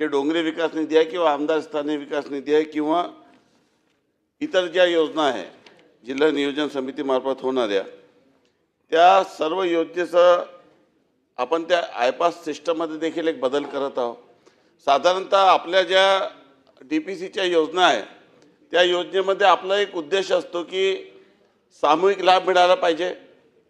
जे डोंगरी विकास निधी आहे किंवा आमदार स्थानिक विकास निधी आहे किंवा इतर ज्या योजना आहे जिल्हा नियोजन समितीमार्फत होणाऱ्या त्या सर्व योजनेचं आपण त्या आयपास सिस्टममध्ये देखील एक बदल करत आहोत. साधारणतः आपल्या ज्या डी पी सीच्या योजना आहे त्या योजनेमध्ये आपला एक उद्देश असतो की सामूहिक लाभ मिळाला पाहिजे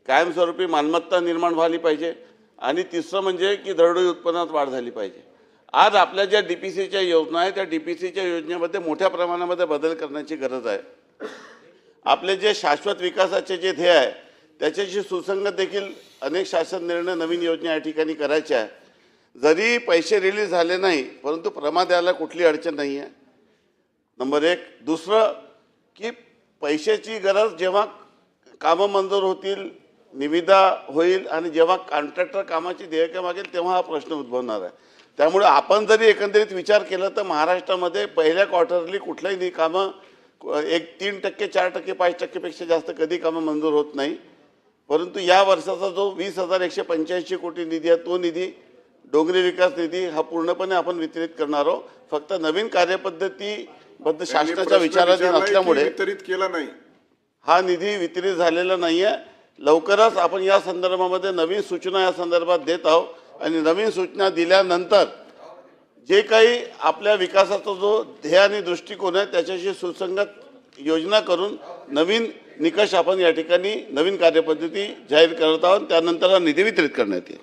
कायमस्वरूपी मालमत्ता निर्माण व्हायली पाहिजे आणि तिसरं म्हणजे की दरडोई उत्पन्नात वाढ झाली पाहिजे. आज आपल्या ज्या डी पी सीच्या योजना आहेत त्या डी पी सीच्या योजनेमध्ये मोठ्या प्रमाणामध्ये बदल करण्याची गरज आहे. आपले जे शाश्वत विकासाचे जे ध्येय आहे त्याच्याशी सुसंगत देखील अनेक शासन निर्णय नवीन योजना या ठिकाणी करायच्या आहे. जरी पैसे रिलीज झाले नाही परंतु प्रमा द्यायला कुठली अडचण नाही आहे. नंबर एक. दुसरं की पैशाची गरज जेव्हा कामं मंजूर होतील निविदा होईल आणि जेव्हा कॉन्ट्रॅक्टर कामाची देयके मागेल तेव्हा हा प्रश्न उद्भवणार आहे. त्यामुळे आपण जरी एकंदरीत विचार केला तर महाराष्ट्रामध्ये पहिल्या क्वार्टरली कुठल्याही नि- कामं एक तीन टक्के चार टक्के पाच टक्केपेक्षा जास्त कधी कामं मंजूर होत नाही. परंतु या वर्षाचा जो वीस हजार एकशे पंच्याऐंशी कोटी निधी आहे तो निधी डोंगरी विकास निधी हा पूर्णपणे आपण वितरित करणार आहोत. फक्त नवीन कार्यपद्धतीबद्ध शासनाच्या प्रश्न विचाराधीन असल्यामुळे वितरित केला नाही? हा निधी वितरित झालेला नाही आहे लवकरच आपण या संदर्भामध्ये नवीन सूचना या संदर्भात देत आहोत. आणि नवीन सूचना दिल्यानंतर जे काही आपल्या विकासाचा जो ध्येय आणि दृष्टिकोन आहे त्याच्याशी सुसंगत योजना करून नवीन निकष आपण या ठिकाणी नवीन कार्यपद्धती जाहीर करत आहोत. त्यानंतर हा निधी वितरित करण्यात येईल.